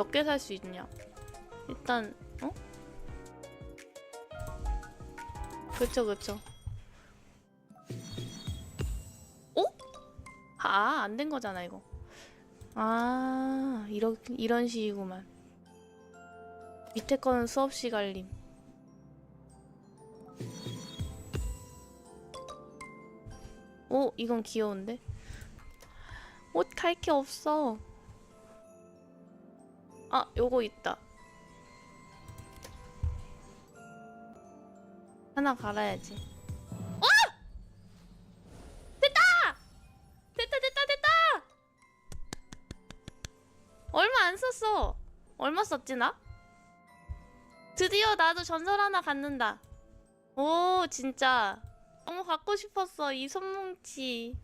몇 개 살 수 있냐? 일단 어? 그쵸 그쵸. 어? 아, 안 된 거잖아, 이거. 아, 이런 이런 식이구만. 밑에 거는 수없이 갈림. 오, 이건 귀여운데? 옷 갈 게 없어. 아, 요거 있다. 하나 갈아야지. 와! 됐다! 됐다, 됐다, 됐다! 얼마 안 썼어. 얼마 썼지, 나? 드디어 나도 전설 하나 갖는다. 오, 진짜. 너무 갖고 싶었어, 이 손뭉치.